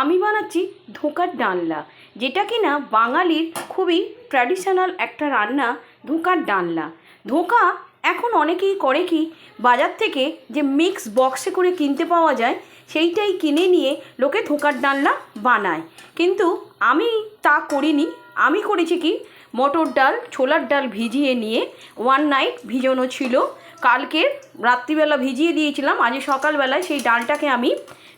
আমি বানাচ্ছি ধোকার ডালনা যেটা কিনা বাঙালির খুবই ট্র্যাডিশনাল একটা রান্না, ধোকার ডালনা ধোকা এখন অনেকেই করে কি, বাজার থেকে যে মিক্স বক্সে করে কিনতে পাওয়া যায়, সেইটাই কিনে নিয়ে লোকে ধোকার ডালনা বানায়। কিন্তু আমি তা করিনি, আমি করেছি কি, মটর ডাল, ছোলার ডাল ভিজিয়ে নিয়ে ওয়ান নাইট ভিজানো ছিল। কালকে রাত্রিবেলা ভিজিয়ে দিয়েছিলাম, আজ সকালবেলায় সেই ডালটাকে আমি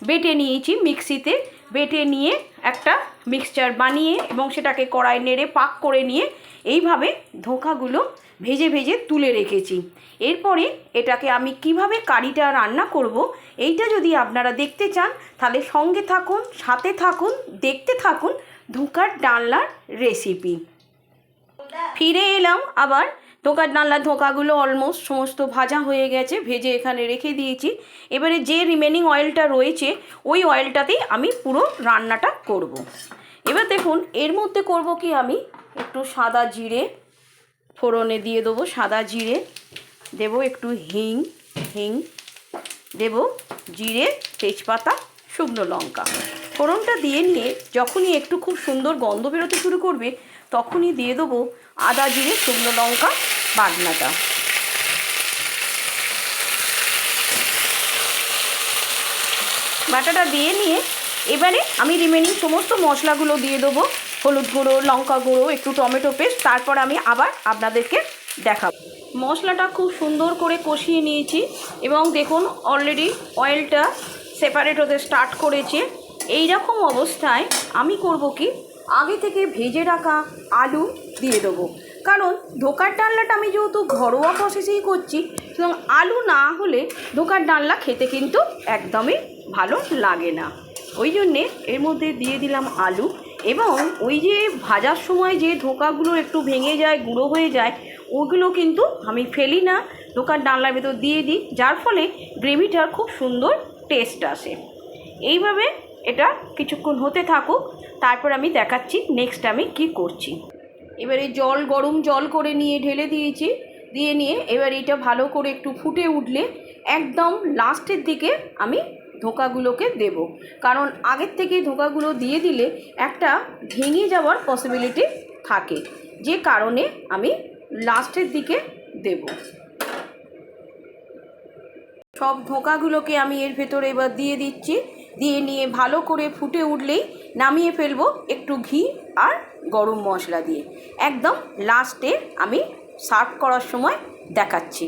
বেটে নিয়েছি মিক্সিতে, বেটে নিয়ে একটা মিক্সচার বানিয়ে এবং সেটাকে কড়াই নেড়ে পাক করে নিয়ে এইভাবে ধোকাগুলো ভেজে ভেজে তুলে রেখেছি। এরপরে এটাকে আমি কীভাবে কারিটা রান্না করব, এইটা যদি আপনারা দেখতে চান, তাহলে সঙ্গে থাকুন, সাথে থাকুন, দেখতে থাকুন ধোকার ডালনার রেসিপি। ফিরে এলাম আবার ধোকার ডালনার ধোকাগুলো অলমোস্ট সমস্ত ভাজা হয়ে গেছে, ভেজে এখানে রেখে দিয়েছি। এবারে যে রিমেনিং অয়েলটা রয়েছে, ওই অয়েলটাতেই আমি পুরো রান্নাটা করব। এবার দেখুন, এর মধ্যে করব কি আমি? একটু সাদা জিরে, ফোড়নে দিয়ে দেবো সাদা জিরে, দেবো একটু হিং হিং, দেব জিরে, তেজপাতা, শুকনো লঙ্কা। ফোড়নটা দিয়ে নিয়ে যখনই একটু খুব সুন্দর গন্ধ বেরোতে শুরু করবে, তখনই দিয়ে দেবো আদা জিরে, শুকনো লঙ্কা বাটনাটা বাটাটা দিয়ে নিয়ে এবারে আমি রিমেনিং সমস্ত মশলাগুলো দিয়ে দেবো। হলুদ গুঁড়ো, লঙ্কা গুঁড়ো, একটু টমেটো পেস্ট তারপর আমি আবার আপনাদেরকে দেখাবো। মশলাটা খুব সুন্দর করে কষিয়ে নিয়েছি এবং দেখুন অলরেডি অয়েলটা সেপারেট হতে স্টার্ট করেছে। এই রকম অবস্থায় আমি করব কি? আগে থেকে ভেজে রাখা আলু দিয়ে দেবো। কারণ ধোকার ডালনাটা আমি যেহেতু ঘরোয়া প্রসেসেই করছি, সুতরাং আলু না হলে ধোকার ডালনা খেতে কিন্তু একদমই ভালো লাগে না। ওই জন্যে এর মধ্যে দিয়ে দিলাম আলু এবং ওই যে ভাজার সময় যে ধোকাগুলো একটু ভেঙে যায়, গুঁড়ো হয়ে যায়, ওগুলো কিন্তু আমি ফেলি না, ধোকার ডালনার ভেতর দিয়ে দিই, যার ফলে গ্রেভিটার খুব সুন্দর টেস্ট আসে। এইভাবে এটা কিছুক্ষণ হতে থাকুক, তারপর আমি দেখাচ্ছি নেক্সট আমি কি করছি। এবারে জল, গরম জল করে নিয়ে ঢেলে দিয়েছি। দিয়ে নিয়ে এবার এটা ভালো করে একটু ফুটে উঠলে একদম লাস্টের দিকে আমি ধোকাগুলোকে দেব। কারণ আগের থেকে ধোকাগুলো দিয়ে দিলে একটা ভেঙে যাওয়ার পসিবিলিটি থাকে। যে কারণে আমি লাস্টের দিকে দেব। সব ধোকাগুলোকে আমি এর ভেতরে এবার দিয়ে দিচ্ছি। দিয়ে নিয়ে ভালো করে ফুটে উঠলেই নামিয়ে ফেলব একটু ঘি আর গরম মশলা দিয়ে। একদম লাস্টে আমি সার্ভ করার সময় দেখাচ্ছি।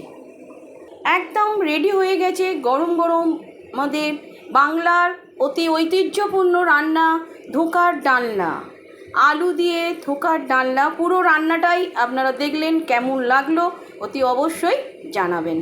একদম রেডি হয়ে গেছে গরম গরম আমাদের বাংলার অতি ঐতিহ্যপূর্ণ রান্না ধোকার ডালনা। আলু দিয়ে ধোকার ডালনা, পুরো রান্নাটাই আপনারা দেখলেন কেমন লাগল, অতি অবশ্যই জানাবেন।